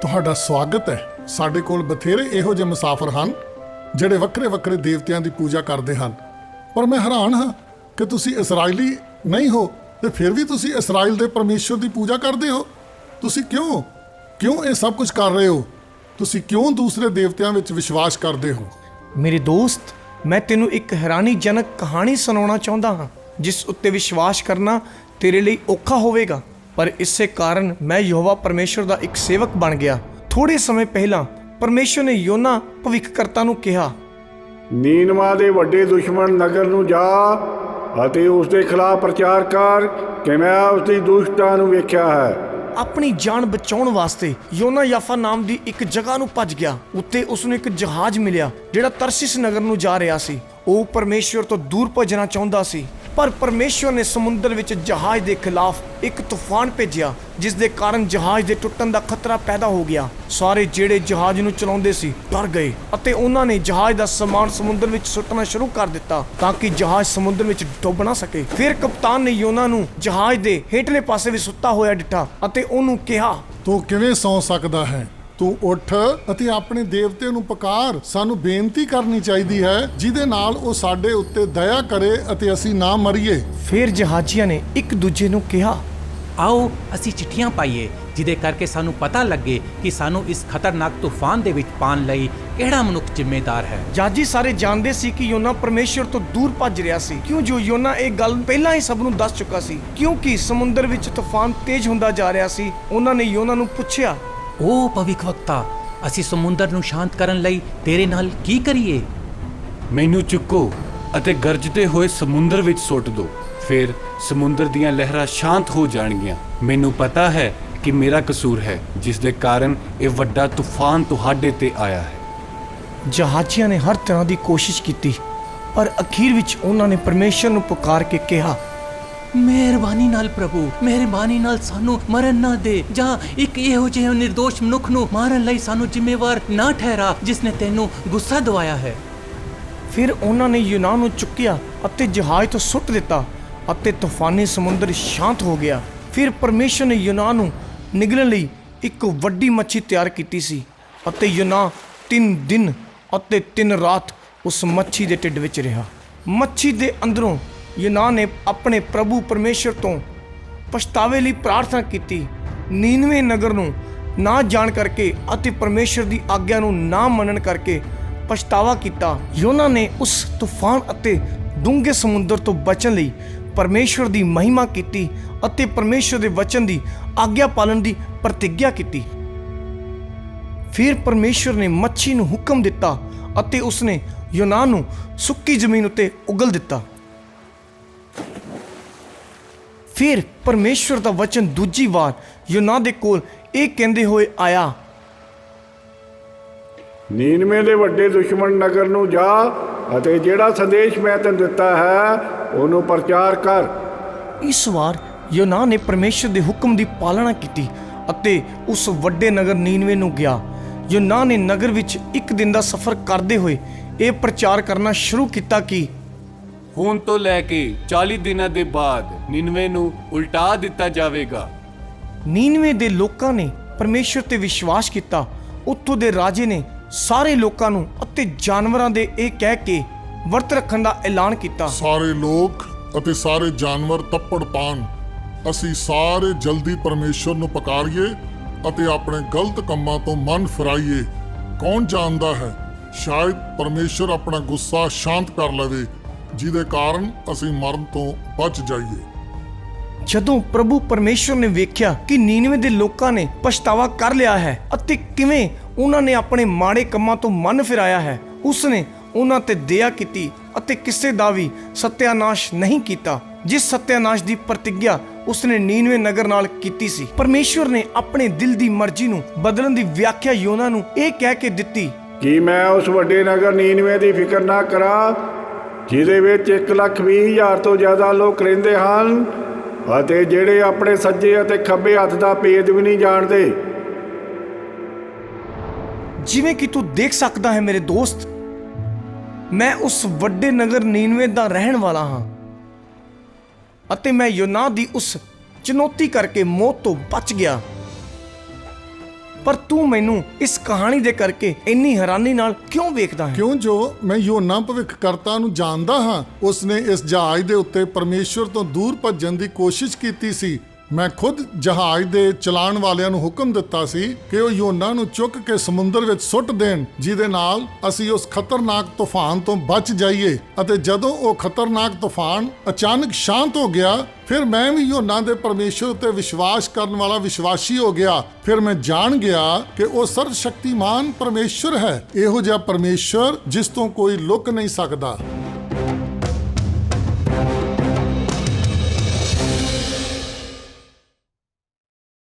ਤੁਹਾਡਾ ਸਵਾਗਤ ਹੈ। ਸਾਡੇ ਕੋਲ ਬਥੇਰੇ ਇਹੋ ਜਿਹੇ ਮੁਸਾਫਰ ਹਨ, ਜਿਹੜੇ ਵੱਖਰੇ-ਵੱਖਰੇ ਦੇਵਤਿਆਂ ਦੀ ਪੂਜਾ ਕਰਦੇ ਹਨ। ਪਰ ਮੈਂ ਹੈਰਾਨ ਹਾਂ ਕਿ ਤੁਸੀਂ ਇਸرائیਲੀ ਨਹੀਂ ਹੋ ਤੇ ਫਿਰ ਵੀ ਤੁਸੀਂ ਇਸਰਾਇਲ ਦੇ ਪਰਮੇਸ਼ਵਰ ਦੀ ਪੂਜਾ ਕਰਦੇ ਹੋ। ਤੁਸੀਂ ਕਿਉਂ? ਕਿਉਂ ਇਹ ਸਭ ਕੁਝ ਕਰ ਰਹੇ ਹੋ? ਤੁਸੀਂ ਕਿਉਂ ਦੂਸਰੇ ਦੇਵਤਿਆਂ ਵਿੱਚ ਵਿਸ਼ਵਾਸ ਕਰਦੇ ਹੋ? ਮੇਰੇ ਦੋਸਤ, ਮੈਂ ਤੈਨੂੰ ਇੱਕ ਹੈਰਾਨੀਜਨਕ ਕਹਾਣੀ ਸੁਣਾਉਣਾ ਚਾਹੁੰਦਾ ਹਾਂ, ਜਿਸ ਉੱਤੇ ਵਿਸ਼ਵਾਸ ਕਰਨਾ ਤੇਰੇ ਲਈ ਔਖਾ ਹੋਵੇਗਾ। ਪਰ ਇਸੇ ਕਾਰਨ ਮੈਂ ਯਹੋਵਾ ਪਰਮੇਸ਼ਵਰ ਦਾ ਇੱਕ ਸੇਵਕ ਬਣ ਗਿਆ। ਥੋੜੇ ਸਮੇਂ ਪਹਿਲਾਂ ਪਰਮੇਸ਼ਵਰ ਨੇ ਯੋਨਾ ਭਵਿੱਖਕਰਤਾ ਨੂੰ ਕਿਹਾ ਨੀਨਵਾ ਦੇ ਵੱਡੇ ਦੁਸ਼ਮਣ ਨਗਰ ਨੂੰ ਜਾ ਅਤੇ ਉਸ ਦੇ ਖਿਲਾਫ ਪ੍ਰਚਾਰ ਕਰ ਕਿ ਮੈਂ ਉਸ ਦੀ ਦੁਸ਼ਟਤਾ ਨੂੰ ਵੇਖਿਆ ਹੈ। ਆਪਣੀ ਜਾਨ ਬਚਾਉਣ ਵਾਸਤੇ ਯੋਨਾ ਯਾਫਾ ਨਾਮ ਦੀ ਇੱਕ ਜਗ੍ਹਾ ਨੂੰ ਭੱਜ ਗਿਆ। ਉੱਤੇ ਉਸ ਨੂੰ ਇੱਕ ਜਹਾਜ਼ ਮਿਲਿਆ ਜਿਹੜਾ ਤਰਸਿਸ ਨਗਰ ਨੂੰ ਜਾ ਰਿਹਾ ਸੀ। ਉਹ ਪਰਮੇਸ਼ਵਰ ਤੋਂ ਦੂਰ ਭੱਜਣਾ ਚਾਹੁੰਦਾ ਸੀ। ਪਰ ਪਰਮੇਸ਼ਵਰ ਨੇ ਸਮੁੰਦਰ ਵਿੱਚ ਜਹਾਜ਼ ਦੇ ਖਿਲਾਫ ਇੱਕ ਤੂਫਾਨ ਭੇਜਿਆ, ਜਿਸ ਦੇ ਕਾਰਨ ਜਹਾਜ਼ ਦੇ ਟੁੱਟਣ ਦਾ ਖਤਰਾ ਪੈਦਾ ਹੋ ਗਿਆ। ਸਾਰੇ ਜਿਹੜੇ ਜਹਾਜ਼ ਨੂੰ ਚਲਾਉਂਦੇ ਸੀ, ਡਰ ਗਏ ਅਤੇ ਉਹਨਾਂ ਨੇ ਜਹਾਜ਼ ਦਾ ਸਮਾਨ ਸਮੁੰਦਰ ਵਿੱਚ ਸੁੱਟਣਾ ਸ਼ੁਰੂ ਕਰ ਦਿੱਤਾ ਤਾਂ ਕਿ ਜਹਾਜ਼ ਸਮੁੰਦਰ ਵਿੱਚ ਡੁੱਬ ਨਾ ਸਕੇ। ਫਿਰ ਕਪਤਾਨ ਨੇ ਯੋਨਾ ਨੂੰ ਜਹਾਜ਼ ਦੇ ਹੇਠਲੇ ਪਾਸੇ ਵੀ ਸੁੱਤਾ ਹੋਇਆ ਡਿੱਠਾ ਅਤੇ ਉਹਨੂੰ ਕਿਹਾ, ਤੂੰ ਕਿਵੇਂ ਸੌਂ ਸਕਦਾ ਹੈ? ਤੂੰ ਉੱਠ ਅਤੇ ਆਪਣੇ ਦੇਵਤੇ ਨੂੰ ਪੁਕਾਰ। ਸਾਨੂੰ ਬੇਨਤੀ ਕਰਨੀ ਚਾਹੀਦੀ ਹੈ ਜਿਹਦੇ ਨਾਲ ਉਹ ਸਾਡੇ ਉੱਤੇ ਦਇਆ ਕਰੇ ਅਤੇ ਅਸੀਂ ਨਾ ਮਰੀਏ। ਫਿਰ ਜਹਾਜ਼ੀਆਂ ਨੇ ਇੱਕ ਦੂਜੇ ਨੂੰ ਕਿਹਾ ਆਓ ਅਸੀਂ ਚਿੱਠੀਆਂ ਪਾਈਏ ਜਿਹਦੇ ਕਰਕੇ ਸਾਨੂੰ ਪਤਾ ਲੱਗੇ ਕਿ ਸਾਨੂੰ ਇਸ ਖਤਰਨਾਕ ਤੂਫਾਨ ਦੇ ਵਿੱਚ ਪਾਣ ਲਈ ਕਿਹੜਾ ਮਨੁੱਖ ਜ਼ਿੰਮੇਦਾਰ ਹੈ। ਜਾਜੀ ਸਾਰੇ ਜਾਣਦੇ ਸੀ ਕਿ ਯੋਨਾ ਪਰਮੇਸ਼ਵਰ ਤੋਂ ਦੂਰ ਭੱਜ ਰਿਹਾ ਸੀ। ਕਿਉਂ ਜੋ ਯੋਨਾ ਇਹ ਗੱਲ ਪਹਿਲਾਂ ਹੀ ਸਭ ਨੂੰ ਦੱਸ ਚੁੱਕਾ ਸੀ? ਕਿਉਂਕਿ ਸਮੁੰਦਰ ਵਿੱਚ ਤੂਫਾਨ ਤੇਜ਼ ਹੁੰਦਾ ਜਾ ਰਿਹਾ ਸੀ ਉਹਨਾਂ ਨੇ ਯੋਨਾ ਨੂੰ ਪੁੱਛਿਆ ਓ ਭਵਿੱਖਵਕਤਾ ਅਸੀਂ ਸਮੁੰਦਰ ਨੂੰ ਸ਼ਾਂਤ ਕਰਨ ਲਈ ਤੇਰੇ ਨਾਲ ਕੀ ਕਰੀਏ? ਮੈਨੂੰ ਚੁੱਕੋ ਅਤੇ ਗਰਜਦੇ ਹੋਏ ਸਮੁੰਦਰ ਵਿੱਚ ਸੁੱਟ ਦਿਓ ਫਿਰ ਸਮੁੰਦਰ ਦੀਆਂ ਲਹਿਰਾਂ ਸ਼ਾਂਤ ਹੋ ਜਾਣਗੀਆਂ। ਮੈਨੂੰ ਪਤਾ ਹੈ ਕਿ ਮੇਰਾ ਕਸੂਰ ਹੈ ਜਿਸ ਦੇ ਕਾਰਨ ਇਹ ਵੱਡਾ ਤੂਫਾਨ ਤੁਹਾਡੇ ਤੇ ਆਇਆ ਹੈ। ਜਹਾਜ਼ੀਆਂ ਨੇ ਹਰ ਤਰ੍ਹਾਂ ਦੀ ਕੋਸ਼ਿਸ਼ ਕੀਤੀ ਪਰ ਅਖੀਰ ਵਿੱਚ ਉਹਨਾਂ ਨੇ ਪਰਮੇਸ਼ਵਰ ਨੂੰ ਪੁਕਾਰ ਕੇ ਕਿਹਾ ਮਿਹਰਬਾਨੀ ਨਾਲ ਪ੍ਰਭੂ, ਮਿਹਰਬਾਨੀ ਨਾਲ ਸਾਨੂੰ ਮਰਨ ਨਾ ਦੇ, ਜਾਂ ਇੱਕ ਇਹੋ ਜਿਹੇ નિર્ਦੋਸ਼ ਮਨੁੱਖ ਨੂੰ ਮਾਰਨ ਲਈ ਸਾਨੂੰ ਜ਼ਿੰਮੇਵਾਰ ਨਾ ਠਹਿਰਾ ਜਿਸ ਨੇ ਤੈਨੂੰ ਗੁੱਸਾ ਦਿਵਾਇਆ ਹੈ। ਫਿਰ ਉਹਨਾਂ ਨੇ ਯੂਨਾਨ ਨੂੰ ਚੁੱਕਿਆ ਅਤੇ ਜਹਾਜ਼ ਤੋਂ ਸੁੱਟ ਦਿੱਤਾ ਅਤੇ ਤੂਫਾਨੀ ਸਮੁੰਦਰ ਸ਼ਾਂਤ ਹੋ ਗਿਆ। ਫਿਰ ਪਰਮੇਸ਼ਰ ਨੇ ਯੂਨਾਨ ਨੂੰ ਨਿਗਲਣ ਲਈ ਇੱਕ ਵੱਡੀ ਮੱਛੀ ਤਿਆਰ ਕੀਤੀ ਸੀ ਅਤੇ ਯੂਨਾਨ ਤਿੰਨ ਦਿਨ ਅਤੇ ਤਿੰਨ ਰਾਤ ਉਸ ਮੱਛੀ ਦੇ ਢਿੱਡ ਵਿੱਚ ਰਿਹਾ। ਮੱਛੀ ਦੇ ਅੰਦਰੋਂ ਯੂਨਾਨ ਨੇ ਆਪਣੇ ਪ੍ਰਭੂ ਪਰਮੇਸ਼ਰ ਤੋਂ ਪਛਤਾਵੇ ਲਈ ਪ੍ਰਾਰਥਨਾ ਕੀਤੀ। ਨੀਨਵੇਂ ਨਗਰ ਨੂੰ ਨਾ ਜਾਣ ਕਰਕੇ ਅਤੇ ਪਰਮੇਸ਼ਰ ਦੀ ਆਗਿਆ ਨੂੰ ਨਾ ਮੰਨਣ ਕਰਕੇ ਪਛਤਾਵਾ ਕੀਤਾ। ਯੋਨਾ ਨੇ ਉਸ ਤੂਫਾਨ ਅਤੇ ਡੂੰਘੇ ਸਮੁੰਦਰ ਤੋਂ ਬਚਣ ਲਈ ਪਰਮੇਸ਼ਰ ਦੀ ਮਹਿਮਾ ਕੀਤੀ ਅਤੇ ਪਰਮੇਸ਼ਰ ਦੇ ਵਚਨ ਦੀ ਆਗਿਆ ਪਾਲਣ ਦੀ ਪ੍ਰਤੀਗਿਆ ਕੀਤੀ। ਫਿਰ ਪਰਮੇਸ਼ਰ ਨੇ ਮੱਛੀ ਨੂੰ ਹੁਕਮ ਦਿੱਤਾ ਅਤੇ ਉਸਨੇ ਯੋਨਾ ਨੂੰ ਸੁੱਕੀ ਜ਼ਮੀਨ ਉੱਤੇ ਉਗਲ ਦਿੱਤਾ। ਫਿਰ ਪਰਮੇਸ਼ਰ ਦਾ ਵਚਨ ਦੂਜੀ ਵਾਰ ਯੋਨਾ ਦੇ ਕੋਲ ਇਹ ਕਹਿੰਦੇ ਹੋਏ ਆਇਆ ਨੀਨਵੇ ਦੇ ਵੱਡੇ ਦੁਸ਼ਮਣ ਨਗਰ ਨੂੰ ਜਾ ਅਤੇ ਜਿਹੜਾ ਸੰਦੇਸ਼ ਮੈਂ ਤੈਨੂੰ ਦਿੱਤਾ ਹੈ ਉਹਨੂੰ ਪ੍ਰਚਾਰ ਕਰ। ਇਸ ਵਾਰ ਯੋਨਾ ਨੇ ਪਰਮੇਸ਼ਰ ਦੇ ਹੁਕਮ ਦੀ ਪਾਲਣਾ ਕੀਤੀ ਅਤੇ ਉਸ ਵੱਡੇ ਨਗਰ ਨੀਨਵੇ ਨੂੰ ਗਿਆ। ਯੋਨਾ ਨੇ ਨਗਰ ਵਿੱਚ ਇੱਕ ਦਿਨ ਦਾ ਸਫ਼ਰ ਕਰਦੇ ਹੋਏ ਇਹ ਪ੍ਰਚਾਰ ਕਰਨਾ ਸ਼ੁਰੂ ਕੀਤਾ ਕਿ ਹੁਣ ਤੋਂ ਲੈ ਕੇ 40 ਦਿਨਾਂ ਦੇ ਬਾਅਦ ਨਿਨਵੇ ਨੂੰ ਉਲਟਾ ਦਿੱਤਾ ਜਾਵੇਗਾ। ਨੀਨਵੇ ਦੇ ਲੋਕਾਂ ਨੇ ਪਰਮੇਸ਼ਰ ਤੇ ਵਿਸ਼ਵਾਸ ਕੀਤਾ। ਉੱਥੋਂ ਦੇ ਰਾਜੇ ਨੇ ਸਾਰੇ ਲੋਕਾਂ ਨੂੰ ਅਤੇ ਜਾਨਵਰਾਂ ਦੇ ਇਹ ਕਹਿ ਕੇ ਵਰਤ ਰੱਖਣ ਦਾ ਐਲਾਨ ਕੀਤਾ। ਸਾਰੇ ਲੋਕ ਅਤੇ ਸਾਰੇ ਜਾਨਵਰ ਤੱਪੜ ਪਾਣ ਅਸੀਂ ਸਾਰੇ ਜਲਦੀ ਪਰਮੇਸ਼ਵਰ ਨੂੰ ਪੁਕਾਰੀਏ ਅਤੇ ਆਪਣੇ ਗਲਤ ਕੰਮਾਂ ਤੋਂ ਮਨ ਫਿਰਾਈਏ। ਕੌਣ ਜਾਣਦਾ ਹੈ? ਸ਼ਾਇਦ ਪਰਮੇਸ਼ਵਰ ਆਪਣਾ ਗੁੱਸਾ ਸ਼ਾਂਤ ਕਰ ਲਵੇ। ਜਿਹਦੇ ਕਾਰਨ ਅਸੀਂ ਮਰਨ ਤੋਂ ਬਚ ਜਾਈਏ। ਜਦੋਂ ਪ੍ਰਭੂ ਪਰਮੇਸ਼ਰ ਨੇ ਵੇਖਿਆ ਕਿ ਨੀਨਵੇ ਦੇ ਲੋਕਾਂ ਨੇ ਪਛਤਾਵਾ ਕਰ ਲਿਆ ਹੈ ਅਤੇ ਕਿਵੇਂ ਉਹਨਾਂ ਨੇ ਆਪਣੇ ਮਾੜੇ ਕੰਮਾਂ ਤੋਂ ਮਨ ਫਿਰਾਇਆ ਹੈ ਉਸ ਨੇ ਉਹਨਾਂ ਤੇ ਦਇਆ ਕੀਤੀ ਅਤੇ ਕਿਸੇ ਦਾ ਵੀ ਸਤਿਆਨਾਸ਼ ਨਹੀਂ ਕੀਤਾ। ਜਿਸ ਸਤਿਆਨਾਸ਼ ਦੀ ਪ੍ਰਤੀਗਿਆ ਉਸਨੇ ਨੀਨਵੇ ਨਗਰ ਨਾਲ ਕੀਤੀ ਸੀ। ਪਰਮੇਸ਼ਰ ਨੇ ਆਪਣੇ ਦਿਲ ਦੀ ਮਰਜ਼ੀ ਨੂੰ ਬਦਲਣ ਦੀ ਵਿਆਖਿਆ ਯੋਨਾ ਨੂੰ ਇਹ ਕਹਿ ਕੇ ਦਿੱਤੀ ਕੀ ਮੈਂ ਉਸ ਵੱਡੇ ਨਗਰ ਨੀਨਵੇ ਦੀ ਫਿਕਰ ਨਾ ਕਰਾਂ ਜਿਹਦੇ ਵਿੱਚ 1 ਲੱਖ ਵੀਹ ਹਜ਼ਾਰ ਤੋਂ ਜ਼ਿਆਦਾ ਲੋਕ ਰਹਿੰਦੇ ਹਨ ਅਤੇ ਜਿਹੜੇ ਆਪਣੇ ਸੱਜੇ ਅਤੇ ਖੱਬੇ ਹੱਥ ਦਾ ਭੇਦ ਵੀ ਨਹੀਂ ਜਾਣਦੇ। ਜਿਵੇਂ ਕਿ ਤੂੰ ਦੇਖ ਸਕਦਾ ਹੈ ਮੇਰੇ ਦੋਸਤ, ਮੈਂ ਉਸ ਵੱਡੇ ਨਗਰ ਨੀਨਵੇ ਦਾ ਰਹਿਣ ਵਾਲਾ ਹਾਂ ਅਤੇ ਮੈਂ ਯੋਨਾ ਦੀ ਉਸ ਚੁਣੌਤੀ ਕਰਕੇ ਮੌਤ ਤੋਂ ਬਚ ਗਿਆ। ਪਰ ਤੂੰ ਮੈਨੂੰ ਇਸ ਕਹਾਣੀ ਦੇ ਕਰਕੇ ਇੰਨੀ ਹੈਰਾਨੀ ਨਾਲ ਕਿਉਂ ਵੇਖਦਾ ਹੈ? ਕਿਉਂ ਜੋ ਮੈਂ ਯੋਨਾ ਭਵਿੱਖਕਰਤਾ ਨੂੰ ਜਾਣਦਾ ਹਾਂ, ਉਸਨੇ ਇਸ ਜਹਾਜ਼ ਦੇ ਉੱਤੇ ਪਰਮੇਸ਼ਵਰ ਤੋਂ ਦੂਰ ਭੱਜਣ ਦੀ ਕੋਸ਼ਿਸ਼ ਕੀਤੀ ਸੀ। ਮੈਂ ਖੁਦ ਜਹਾਜ਼ ਦੇ ਚਲਾਉਣ ਵਾਲਿਆਂ ਨੂੰ ਹੁਕਮ ਦਿੱਤਾ ਸੀ ਕਿ ਉਹ ਯੋਨਾ ਨੂੰ ਚੁੱਕ ਕੇ ਸਮੁੰਦਰ ਵਿੱਚ ਸੁੱਟ ਦੇਣ, ਜਿਹਦੇ ਨਾਲ ਅਸੀਂ ਉਸ ਖਤਰਨਾਕ ਤੂਫਾਨ ਤੋਂ ਬਚ ਜਾਈਏ। ਅਤੇ ਜਦੋਂ ਉਹ ਖਤਰਨਾਕ ਤੂਫਾਨ ਅਚਾਨਕ ਸ਼ਾਂਤ ਹੋ ਗਿਆ, ਫਿਰ ਮੈਂ ਵੀ ਯੋਨਾ ਦੇ ਪਰਮੇਸ਼ਵਰ ਉੱਤੇ ਵਿਸ਼ਵਾਸ ਕਰਨ ਵਾਲਾ ਵਿਸ਼ਵਾਸੀ ਹੋ ਗਿਆ। ਫਿਰ ਮੈਂ ਜਾਣ ਗਿਆ ਕਿ ਉਹ ਸਰਵ ਸ਼ਕਤੀਮਾਨ ਪਰਮੇਸ਼ਵਰ ਹੈ। ਇਹੋ ਜਿਹਾ ਪਰਮੇਸ਼ਵਰ ਜਿਸ ਤੋਂ ਕੋਈ ਲੁਕ ਨਹੀਂ ਸਕਦਾ।